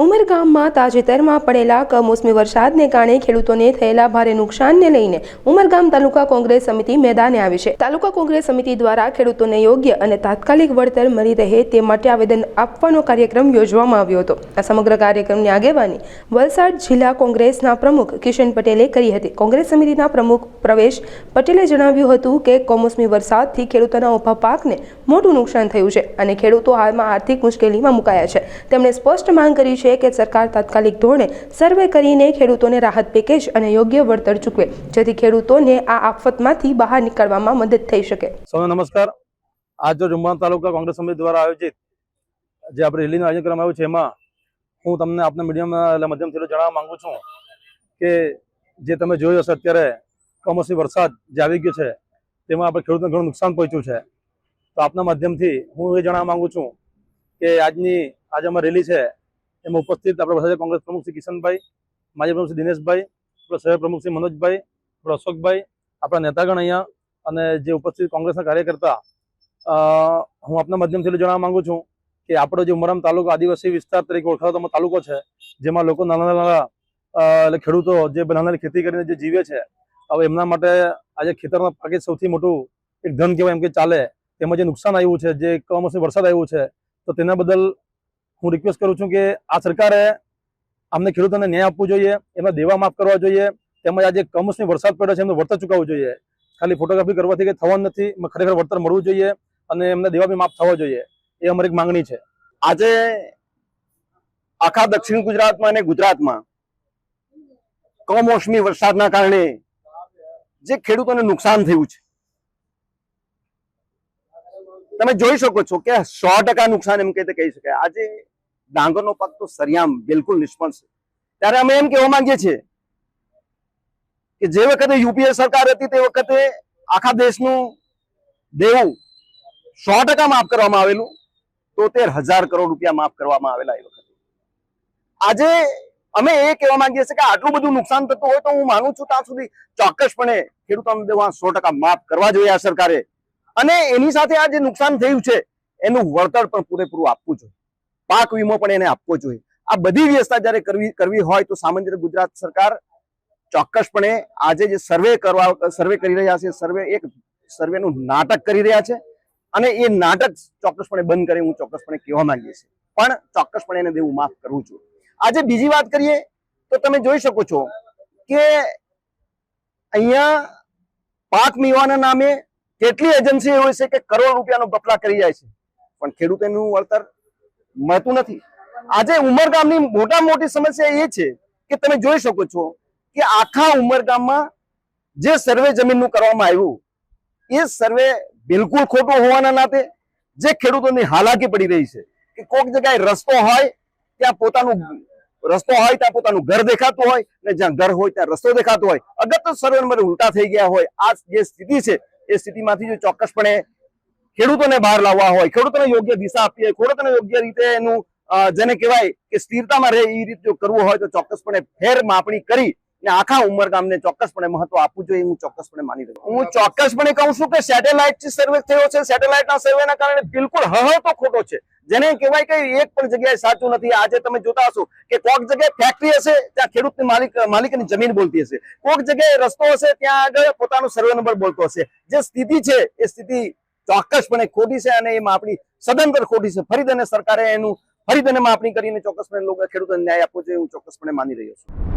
ઉમરગામમાં તાજેતરમાં પડેલા કમોસમી વરસાદને કારણે ખેડૂતોને થયેલા ભારે નુકસાનને લઈને ઉમરગામ તાલુકા કોંગ્રેસ સમિતિ મેદાને આવી છે. તાલુકા કોંગ્રેસ સમિતિ દ્વારા ખેડૂતોને યોગ્ય અને તાત્કાલિક વળતર મળી રહે તે માટે આવેદન આપવાનો કાર્યક્રમ યોજવામાં આવ્યો હતો. આ સમગ્ર કાર્યક્રમની આગેવાની વલસાડ જિલ્લા કોંગ્રેસના પ્રમુખ કિશન પટેલે કરી હતી. કોંગ્રેસ સમિતિના પ્રમુખ પ્રવેશ પટેલે જણાવ્યું હતું કે કમોસમી વરસાદથી ખેડૂતોના ઊભા પાકને મોટું નુકસાન થયું છે અને ખેડૂતો હાલમાં આર્થિક મુશ્કેલીમાં મુકાયા છે. તેમણે સ્પષ્ટ માંગ કરી છે કે સરકાર તાત્કાલિક ધોરણે સર્વે કરીને ખેડૂતોને રાહત પેકેજ અને યોગ્ય વળતર ચૂકવે, જેથી ખેડૂતોને આ આફતમાંથી બહાર નીકળવામાં મદદ થઈ શકે. નમસ્કાર. આજ જુમ્મા તાલુકા કોંગ્રેસ સમિતિ દ્વારા આયોજિત જે આપણે રેલીનું આયોજન કરવામાં આવ્યું છે, એમાં હું તમને આપના મીડિયમના માધ્યમથી એટલું જણાવવા માંગુ છું કે જે તમે જોયું હશે અત્યારે કમોસમી વરસાદ જે આવી ગયો છે, તેમાં આપણે ખેડૂતને ઘણું નુકસાન પહોંચ્યું છે. તો આપના માધ્યમથી હું એ જણાવવા માંગુ છું કે આજની, આજે અમારી રેલી છે એમાં ઉપસ્થિત આપણા બધા કોંગ્રેસ પ્રમુખ શ્રી કિશનભાઈ, માજી પ્રમુખ શ્રી દિનેશભાઈ, આપણા શહેર પ્રમુખ શ્રી મનોજભાઈ, આપણા અશોકભાઈ, આપણા નેતાગણ અહીંયા અને જે ઉપસ્થિત કોંગ્રેસના કાર્યકર્તા હું આપના માધ્યમથી જણાવવા માંગુ છું કે આપણો જે ઉમરામ તાલુકો આદિવાસી વિસ્તાર તરીકે ઓળખાતો તાલુકો છે, જેમાં લોકો નાના નાના એટલે ખેડૂતો જે નાની ખેતી કરીને જે જીવે છે, હવે એમના માટે આજે ખેતરના પાકે સૌથી મોટું એક ધન કહેવાય એમ કે ચાલે, તેમાં જે નુકસાન આવ્યું છે, જે કમોસમી વરસાદ આવ્યું છે, તો તેના બદલ હું રિક્વેસ્ટ કરું છું કે આ સરકારે અમને ખેડૂતોને ન્યાય આપવો જોઈએ, એમના દેવા માફ કરવા જોઈએ, તેમજ આજે કમોસમી વરસાદ પડ્યો છે, એમને વળતર ચૂકવવું જોઈએ. ખાલી ફોટોગ્રાફી કરવાથી કંઈ થવાનું નથી ખરેખર વળતર મળવું જોઈએ અને એમને દેવા બી માફ થવા જોઈએ, એ અમારી માંગણી છે. આજે આખા દક્ષિણ ગુજરાતમાં અને ગુજરાતમાં કમોસમી વરસાદના કારણે જે ખેડૂતોને નુકસાન થયું છે તમે જોઈ શકો છો કે સો ટકા નુકસાન એમ કહીતે કહી શકાય. આજે ડાંગરનો પાક તો સરિયામ બિલકુલ નિષ્ફળ છે. ત્યારે અમે એમ કહેવા માંગીએ છીએ કે જે વખતે યુપીએ સરકાર હતી તે વખતે આખા દેશનું દેવું સો ટકા માફ કરવામાં આવેલું, તોતેર હજાર કરોડ રૂપિયા માફ કરવામાં આવેલા એ વખતે. આજે અમે એ કહેવા માંગીએ છીએ કે આટલું બધું નુકસાન થતું હોય તો હું માનું છું ત્યાં સુધી ચોક્કસપણે ખેડૂતોને દેવા સો ટકા માફ કરવા જોઈએ આ સરકારે. અને એની સાથે આ જે નુકસાન થયું છે, એનું વળતર પણ પૂરેપૂરું આપવું જોઈએ. પાક વીમો પણ એને આપવો જોઈએ. આ બધી વ્યવસ્થા જ્યારે કરવી કરવી હોય તો સામાન્ય રીતે ગુજરાત સરકાર ચોક્કસપણે આજે જે સર્વે કરવા સર્વે કરી રહ્યા છે સર્વે એક સર્વેનું નાટક કરી રહ્યા છે અને એ નાટક ચોક્કસપણે બંધ કરે હું ચોક્કસપણે કહેવા માંગીએ છીએ. પણ ચોક્કસપણે એને દેવું માફ કરવું જોઈએ. આજે બીજી વાત કરીએ તો તમે જોઈ શકો છો કે અહીંયા પાક મીવાના નામે કેટલી એજન્સી હોય છે કે કરોડ રૂપિયાનો બપલા કરી જાય છે? પણ ખેડૂત વળતર મળતું નથી. આજે ઉમરગામની મોટા મોટી સમસ્યા એ છે કે તમે જોઈ શકો છો કે આખા ઉમરગામમાં જે સર્વે જમીનનું કરવામાં આવ્યું, એ સર્વે બિલકુલ ખોટું હોવાના નાતે જે ખેડૂતોની હાલાકી પડી રહી છે કે કોઈક જગ્યાએ રસ્તો હોય, ત્યાં પોતાનું રસ્તો હોય, ત્યાં પોતાનું ઘર દેખાતું હોય ને જ્યાં ઘર હોય, ત્યાં રસ્તો દેખાતો હોય. અગર તો સર્વે નંબર ઉલટા થઈ ગયા હોય. આ જે સ્થિતિ છે એ સ્થિતિમાંથી જો ચોક્કસપણે ખેડૂતોને બહાર લાવવા હોય, ખેડૂતોને યોગ્ય દિશા આપવી હોય, ખેડૂતોને યોગ્ય રીતે એનું જેને કહેવાય કે સ્થિરતામાં રહે એ રીતે જો કરવું હોય તો ચોક્કસપણે ફેર માપણી કરી ને આખા ઉમરગામને ચોક્કસપણે મહત્વ આપવું જોઈએ હું ચોક્કસપણે માની રહ્યો હું ચોક્કસપણે કહું છું કે સેટેલાઇટ સર્વે થયો છે. સેટેલાઇટના સર્વેના કારણે બિલકુલ હહ તો ખોટો છે. જેને કહેવાય કે એક પણ જગ્યાએ સાચું નથી. આજે તમે જોતા હશો કે કોઈક જગ્યાએ ફેક્ટરી હશે, ત્યાં ખેડૂતની માલિક, માલિકની જમીન બોલતી હશે. કોઈક જગ્યાએ રસ્તો હશે, ત્યાં આગળ પોતાનો સર્વે નંબર બોલતો હશે. જે સ્થિતિ છે, એ સ્થિતિ ચોક્કસપણે ખોટી છે અને એ માપણી સદંતર ખોટી છે. ફરી સરકારે એનું ફરી માપણી કરીને ચોક્કસપણે લોકો ખેડૂતોને ન્યાય આપવો જોઈએ, હું ચોક્કસપણે માની રહ્યો છું.